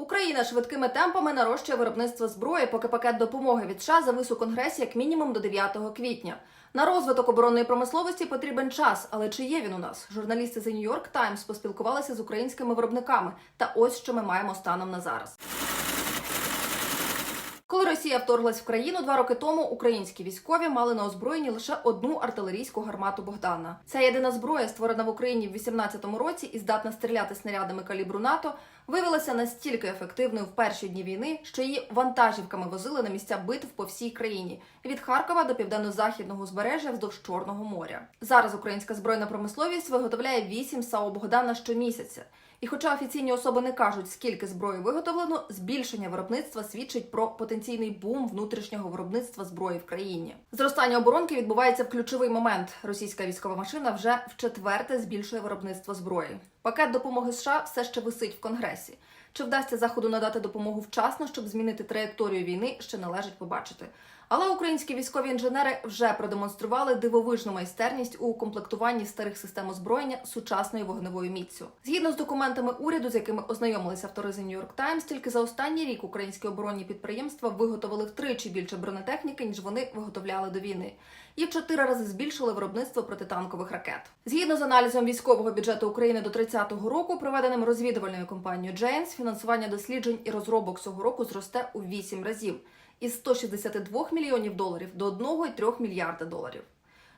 Україна швидкими темпами нарощує виробництво зброї, поки пакет допомоги від США завис у конгресі як мінімум до 9 квітня. На розвиток оборонної промисловості потрібен час, але чи є він у нас? Журналісти The New York Times поспілкувалися з українськими виробниками. Та ось що ми маємо станом на зараз. Коли Росія вторглась в країну два роки тому, українські військові мали на озброєнні лише одну артилерійську гармату Богдана. Ця єдина зброя, створена в Україні в 18-му році і здатна стріляти снарядами калібру НАТО, виявилася настільки ефективною в перші дні війни, що її вантажівками возили на місця битв по всій країні від Харкова до південно-західного узбережжя вздовж Чорного моря. Зараз українська збройна промисловість виготовляє 8 САУ Богдана щомісяця. І хоча офіційні особи не кажуть, скільки зброї виготовлено, збільшення виробництва свідчить про потенційний бум внутрішнього виробництва зброї в країні. Зростання оборонки відбувається в ключовий момент. Російська військова машина вже вчетверте збільшує виробництво зброї. Пакет допомоги США все ще висить в конгресі. Чи вдасться заходу надати допомогу вчасно, щоб змінити траєкторію війни, ще належить побачити. Але українські військові інженери вже продемонстрували дивовижну майстерність у комплектуванні старих систем озброєння сучасною вогневою міцю. Згідно з документами уряду, з якими ознайомилися автори The New York Times, тільки за останній рік українські оборонні підприємства виготовили втричі більше бронетехніки, ніж вони виготовляли до війни, і в чотири рази збільшили виробництво протитанкових ракет. Згідно з аналізом військового бюджету України до 30-го року, проведеним розвідувальною компанією Джейнс, фінансування досліджень і розробок цього року зросте у 8 разів із 162 мільйонів доларів до 1,3 мільярда доларів.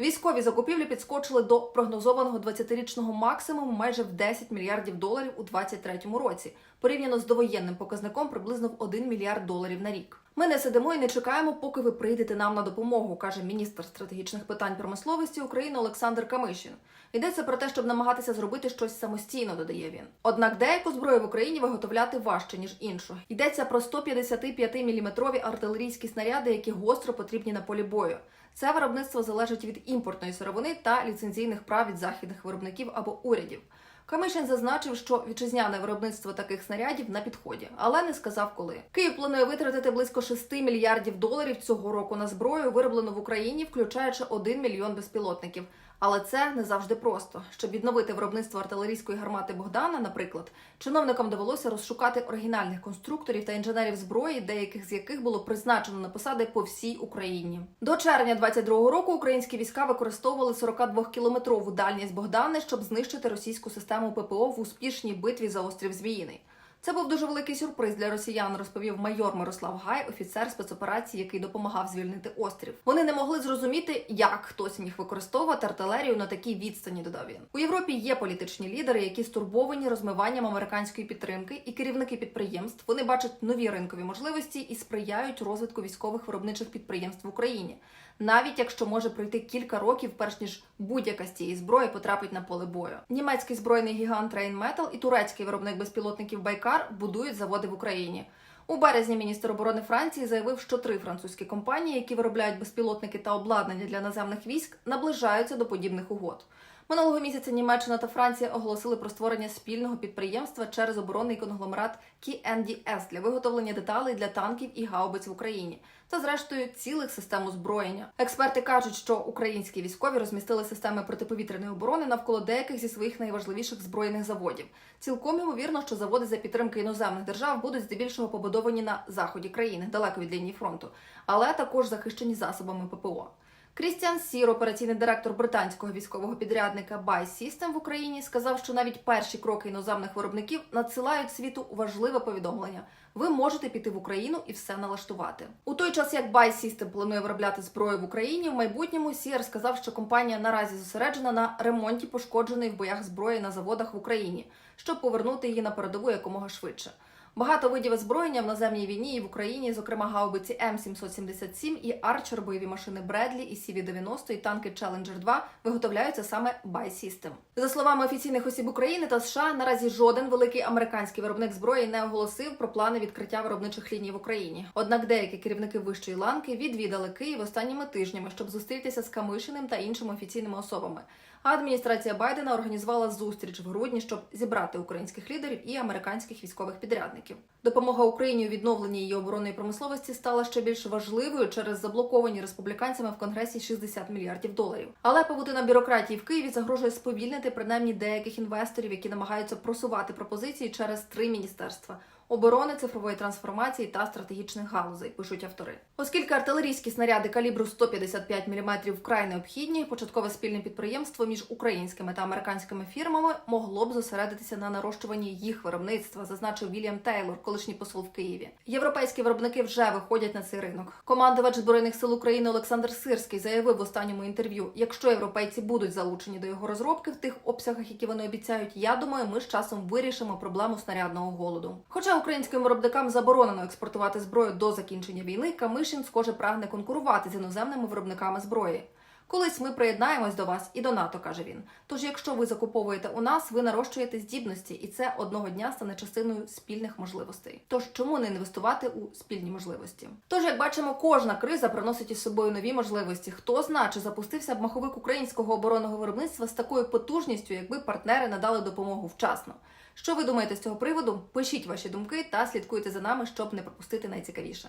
Військові закупівлі підскочили до прогнозованого 20-річного максимуму майже в 10 мільярдів доларів у 2023 році, порівняно з довоєнним показником приблизно в 1 мільярд доларів на рік. Ми не сидимо і не чекаємо, поки ви прийдете нам на допомогу, каже міністр стратегічних питань промисловості України Олександр Камишин. Йдеться про те, щоб намагатися зробити щось самостійно, додає він. Однак деяку зброю в Україні виготовляти важче ніж іншу. Йдеться про 155-мм артилерійські снаряди, які гостро потрібні на полі бою. Це виробництво залежить від імпортної сировини та ліцензійних прав від західних виробників або урядів. Камишин зазначив, що вітчизняне виробництво таких снарядів на підході, але не сказав коли. Київ планує витратити близько 6 мільярдів доларів цього року на зброю, вироблену в Україні, включаючи 1 мільйон безпілотників. Але це не завжди просто. Щоб відновити виробництво артилерійської гармати Богдана, наприклад, чиновникам довелося розшукати оригінальних конструкторів та інженерів зброї, деяких з яких було призначено на посади по всій Україні. До червня 22-го року українські війська використовували 42-кілометрову дальність Богдани, щоб знищити російську систему ППО в успішній битві за острів Звіїний. Це був дуже великий сюрприз для росіян, розповів майор Мирослав Гай, офіцер спецоперації, який допомагав звільнити острів. Вони не могли зрозуміти, як хтось міг використовувати артилерію на такій відстані. Додав він. У Європі є політичні лідери, які стурбовані розмиванням американської підтримки, і керівники підприємств вони бачать нові ринкові можливості і сприяють розвитку військових виробничих підприємств в Україні. Навіть якщо може пройти кілька років, перш ніж будь-яка з цієї зброї потрапить на поле бою. Німецький збройний гігант Rheinmetall і турецький виробник безпілотників Байкар будують заводи в Україні. У березні міністр оборони Франції заявив, що три французькі компанії, які виробляють безпілотники та обладнання для наземних військ, наближаються до подібних угод. Минулого місяця Німеччина та Франція оголосили про створення спільного підприємства через оборонний конгломерат KNDS для виготовлення деталей для танків і гаубиць в Україні та, зрештою, цілих систем озброєння. Експерти кажуть, що українські військові розмістили системи протиповітряної оборони навколо деяких зі своїх найважливіших збройних заводів. Цілком ймовірно, що заводи за підтримки іноземних держав будуть здебільшого побудовані на заході країни, далеко від лінії фронту, але також захищені засобами ППО. Крістіан Сір, операційний директор британського військового підрядника Buy System в Україні, сказав, що навіть перші кроки іноземних виробників надсилають світу важливе повідомлення: ви можете піти в Україну і все налаштувати. У той час, як Buy System планує виробляти зброю в Україні, в майбутньому Сір сказав, що компанія наразі зосереджена на ремонті пошкодженої в боях зброї на заводах в Україні, щоб повернути її на передову якомога швидше. Багато видів озброєння в наземній війні і в Україні, зокрема гаубиці М777 і Арчер, бойові машини Бредлі і CV-90 і танки Challenger 2 виготовляються саме Buy System. За словами офіційних осіб України та США, наразі жоден великий американський виробник зброї не оголосив про плани відкриття виробничих ліній в Україні. Однак деякі керівники вищої ланки відвідали Київ останніми тижнями, щоб зустрітися з Камишиним та іншими офіційними особами. А адміністрація Байдена організувала зустріч в грудні, щоб зібрати українських лідерів і американських військових підрядників. Допомога Україні у відновленні її оборонної промисловості стала ще більш важливою через заблоковані республіканцями в Конгресі 60 мільярдів доларів. Але павутина бюрократії в Києві загрожує сповільнити принаймні деяких інвесторів, які намагаються просувати пропозиції через три міністерства. Оборони, цифрової трансформації та стратегічних галузей, пишуть автори. Оскільки артилерійські снаряди калібру 155 мм вкрай необхідні, початкове спільне підприємство між українськими та американськими фірмами могло б зосередитися на нарощуванні їх виробництва, зазначив Вільям Тейлор, колишній посол в Києві. Європейські виробники вже виходять на цей ринок. Командувач збройних сил України Олександр Сирський заявив в останньому інтерв'ю: якщо європейці будуть залучені до його розробки в тих обсягах, які вони обіцяють, я думаю, ми з часом вирішимо проблему снарядного голоду. Хоча українським виробникам заборонено експортувати зброю до закінчення війни, Камишин схоже прагне конкурувати з іноземними виробниками зброї. Колись ми приєднаємось до вас і до НАТО, каже він. Тож, якщо ви закуповуєте у нас, ви нарощуєте здібності, і це одного дня стане частиною спільних можливостей. Тож чому не інвестувати у спільні можливості? Тож, як бачимо, кожна криза приносить із собою нові можливості. Хто зна, чи запустився б маховик українського оборонного виробництва з такою потужністю, якби партнери надали допомогу вчасно. Що ви думаєте з цього приводу? Пишіть ваші думки та слідкуйте за нами, щоб не пропустити найцікавіше.